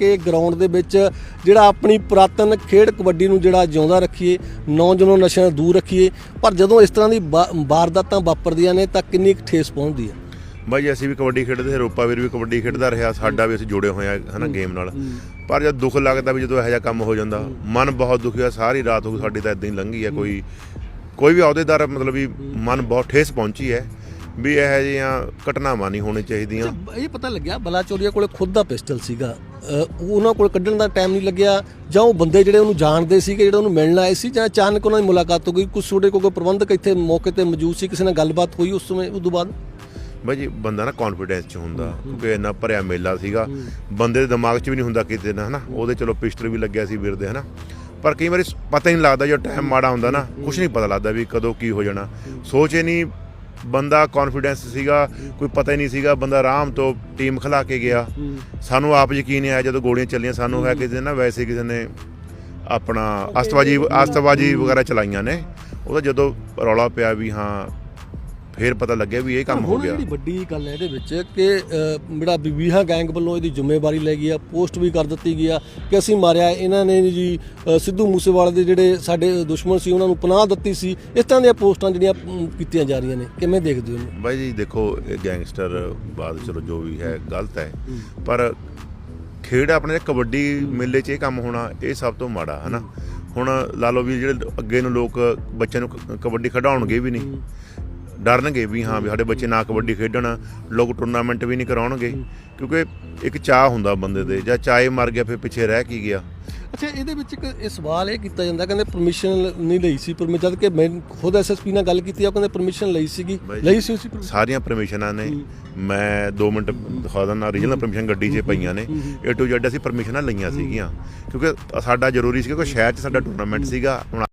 ਕਿ ਗਰਾਊਂਡ ਦੇ ਵਿੱਚ ਜਿਹੜਾ ਆਪਣੀ ਪੁਰਾਤਨ ਖੇਡ ਕਬੱਡੀ ਨੂੰ ਜਿਹੜਾ ਜਿਉਂਦਾ ਰੱਖੀਏ ਨੌਜਵਾਨ ਨਸ਼ਿਆਂ ਤੋਂ ਦੂਰ ਰੱਖੀਏ ਪਰ ਜਦੋਂ ਇਸ ਤਰ੍ਹਾਂ ਦੀ ਵਾਰਦਾਤਾਂ ਵਾਪਰਦੀਆਂ ਨੇ ਤਾਂ ਕਿੰਨੀ ਕੁ ਠੇਸ ਪਹੁੰਚਦੀ ਹੈ ਬਾਈ ਅਸੀਂ ਵੀ ਕਬੱਡੀ ਖੇਡਦੇ ਸੀ ਰੂਪਾ ਵੀਰ ਵੀ ਕਬੱਡੀ ਖੇਡਦਾ ਰਿਹਾ ਸਾਡਾ ਵੀ ਅਸੀਂ ਜੁੜੇ ਹੋਏ ਆ ਹਨਾ ਗੇਮ ਨਾਲ। ਪਰ ਜਦ ਦੁੱਖ ਲੱਗਦਾ ਵੀ ਜਦੋਂ ਇਹੋ ਜਿਹਾ ਕੰਮ ਹੋ ਜਾਂਦਾ ਮਨ ਬਹੁਤ ਦੁਖੀ ਹੋਇਆ ਸਾਰੀ ਰਾਤ ਹੋ ਸਾਡੀ ਤਾਂ ਇਦਾਂ ਹੀ ਲੰਘੀ ਹੈ। ਕੋਈ ਕੋਈ ਵੀ ਅਹੁਦੇਦਾਰ ਮਤਲਬ ਵੀ ਮਨ ਬਹੁਤ ਠੇਸ ਪਹੁੰਚੀ ਹੈ ਵੀ ਇਹੋ ਜਿਹੀਆਂ ਘਟਨਾਵਾਂ ਨਹੀਂ ਹੋਣੀ ਚਾਹੀਦੀਆਂ। ਇਹ ਪਤਾ ਲੱਗਿਆ ਬਲਾਚੌਰੀਆ ਕੋਲੇ ਖੁਦ ਦਾ ਪਿਸਟਲ ਸੀਗਾ। ਉਹਨਾਂ ਕੋਲ ਕੱਢਣ ਦਾ ਟਾਈਮ ਨਹੀਂ ਲੱਗਿਆ ਜਾਂ ਉਹ ਬੰਦੇ ਜਿਹੜੇ ਉਹਨੂੰ ਜਾਣਦੇ ਸੀਗੇ ਜਿਹੜੇ ਉਹਨੂੰ ਮਿਲਣ ਆਏ ਸੀ ਜਾਂ ਅਚਾਨਕ ਉਹਨਾਂ ਦੀ ਮੁਲਾਕਾਤ ਹੋ ਗਈ ਕੁਝ ਕੋਲ ਕੋਈ ਪ੍ਰਬੰਧਕ ਇੱਥੇ ਮੌਕੇ ਤੇ ਮੌਜੂਦ ਸੀ ਕਿਸੇ ਨਾਲ ਗੱਲਬਾਤ ਹੋਈ ਉਸ ਸਮੇਂ ਉਦੋਂ ਬਾਅਦ? ਬਾਈ ਜੀ ਬੰਦਾ ਨਾ ਕੌਨਫੀਡੈਂਸ ਚ ਹੁੰਦਾ ਕਿਉਂਕਿ ਇੰਨਾ ਭਰਿਆ ਮੇਲਾ ਸੀਗਾ। ਬੰਦੇ ਦੇ ਦਿਮਾਗ 'ਚ ਵੀ ਨਹੀਂ ਹੁੰਦਾ ਕਿਤੇ ਨਾ ਹਨਾ? ਉਹਦੇ ਚਲੋ ਪਿਸਟਲ ਵੀ ਲੱਗਿਆ ਸੀ ਵੀਰ ਦੇ ਹਨਾ? ਪਰ ਕਈ ਵਾਰੀ ਪਤਾ ਹੀ ਨਹੀਂ ਲੱਗਦਾ ਜੋ ਟਾਈਮ ਮਾੜਾ ਹੁੰਦਾ ਨਾ ਕੁਝ ਨਹੀਂ ਪਤਾ ਲੱਗਦਾ ਵੀ ਕਦੋਂ ਕੀ ਹੋ ਜਾਣਾ। ਸੋਚ ਹੀ ਨਹੀਂ ਬੰਦਾ ਕੌਨਫੀਡੈਂਸ ਸੀਗਾ ਕੋਈ ਪਤਾ ਹੀ ਨਹੀਂ ਸੀਗਾ ਬੰਦਾ ਆਰਾਮ ਤੋਂ ਟੀਮ ਖਿਲਾ ਕੇ ਗਿਆ। ਸਾਨੂੰ ਆਪ ਯਕੀਨ ਨਹੀਂ ਆਇਆ ਜਦੋਂ ਗੋਲੀਆਂ ਚੱਲੀਆਂ ਸਾਨੂੰ ਹੈ ਕਿਸੇ ਨਾ ਵੈਸੇ ਕਿਸੇ ਨੇ ਆਪਣਾ ਅਸਤਵਾਜੀ ਅਸਤਵਾਜੀ ਵਗੈਰਾ ਚਲਾਈਆਂ ਨੇ। ਉਹਦਾ ਜਦੋਂ ਰੌਲਾ ਪਿਆ ਵੀ ਹਾਂ ਫੇਰ ਪਤਾ ਲੱਗਿਆ ਵੀ ਇਹ ਕੰਮ ਹੋ ਹੁਣ ਗਿਆ। ਜਿਹੜੀ ਵੱਡੀ ਗੱਲ ਹੈ ਇਹਦੇ ਵਿੱਚ ਕਿ ਅ, ਜਿਹੜਾ ਬੀਬੀਹਾ ਗੈਂਗ ਵੱਲੋਂ ਇਹਦੀ ਜ਼ਿੰਮੇਵਾਰੀ ਲੈ ਗਈ ਆ ਪੋਸਟ ਵੀ ਕਰ ਦਿੱਤੀ ਗਈ ਆ ਕਿ ਅਸੀਂ ਮਾਰਿਆ ਇਹਨਾਂ ਨੇ ਜੀ ਅ, ਸਿੱਧੂ ਮੂਸੇਵਾਲੇ ਦੇ ਜਿਹੜੇ ਸਾਡੇ ਦੁਸ਼ਮਣ ਸੀ ਉਹਨਾਂ ਨੂੰ ਪਨਾਹ ਦਿੱਤੀ ਸੀ। ਇਸ ਤਰ੍ਹਾਂ ਦੀਆਂ ਪੋਸਟਾਂ ਜਿਹੜੀਆਂ ਅਮ, ਕੀਤੀਆਂ ਜਾ ਰਹੀਆਂ ਨੇ ਕਿਵੇਂ ਦੇਖਦੇ ਹੋ ਇਹਨੂੰ? ਬਾਈ ਜੀ ਦੇਖੋ ਇਹ ਗੈਂਗਸਟਰ ਬਾਦ ਚਲੋ ਜੋ ਵੀ ਹੈ ਗਲਤ ਹੈ। ਪਰ ਖੇਡ ਆਪਣੇ ਕਬੱਡੀ ਮੇਲੇ 'ਚ ਇਹ ਕੰਮ ਹੋਣਾ ਇਹ ਸਭ ਤੋਂ ਮਾੜਾ ਹਨਾ? ਹੁਣ ਲਾ ਲਓ ਵੀ ਜਿਹੜੇ ਅੱਗੇ ਨੂੰ ਲੋਕ ਬੱਚਿਆਂ ਨੂੰ ਕ- ਕਬੱਡੀ ਖਿਡਾਉਣਗੇ ਵੀ ਨਹੀਂ। ਡਰਨਗੇ ਵੀ ਹਾਂ ਵੀ ਸਾਡੇ ਬੱਚੇ ਨਾ ਕਬੱਡੀ ਖੇਡਣ ਲੋਕ ਟੂਰਨਾਮੈਂਟ ਵੀ ਨਹੀਂ ਕਰਾਉਣਗੇ। ਕਿਉਂਕਿ ਇੱਕ ਚਾਹ ਹੁੰਦਾ ਬੰਦੇ ਦੇ ਜਾਂ ਚਾਹੇ ਮਰ ਗਿਆ ਫਿਰ ਪਿੱਛੇ ਰਹਿ ਕੀ ਗਿਆ? ਅੱਛਾ ਇਹਦੇ ਵਿੱਚ ਇੱਕ ਇਹ ਸਵਾਲ ਇਹ ਕੀਤਾ ਜਾਂਦਾ ਕਹਿੰਦੇ ਪਰਮਿਸ਼ਨ ਨਹੀਂ ਲਈ ਸੀ ਪਰ ਜਦ ਕਿ ਮੈਂ ਖੁਦ ਐਸਐਸਪੀ ਨਾਲ ਗੱਲ ਕੀਤੀ ਆ ਕਹਿੰਦੇ ਪਰਮਿਸ਼ਨ ਲਈ ਸੀਗੀ। ਲਈ ਸੀ ਉਸੇ? ਸਾਰੀਆਂ ਪਰਮਿਸ਼ਨਾਂ ਨੇ। ਮੈਂ 2 ਮਿੰਟ ਦਿਖਾ ਦਿੰਦਾ ਰੀਜਨਲ ਪਰਮਿਸ਼ਨ ਗੱਡੀ 'ਚ ਪਈਆਂ ਨੇ। ਏ ਟੂ ਜ਼ੈਡ ਅਸੀਂ ਪਰਮਿਸ਼ਨਾਂ ਲਈਆਂ ਸੀਗੀਆਂ। ਕਿਉਂਕਿ ਸਾਡਾ ਜ਼ਰੂਰੀ ਸੀ ਕਿਉਂਕਿ ਸ਼ਹਿਰ 'ਚ ਸਾਡਾ ਟੂਰਨਾਮੈਂਟ ਸੀਗਾ ਹੁਣ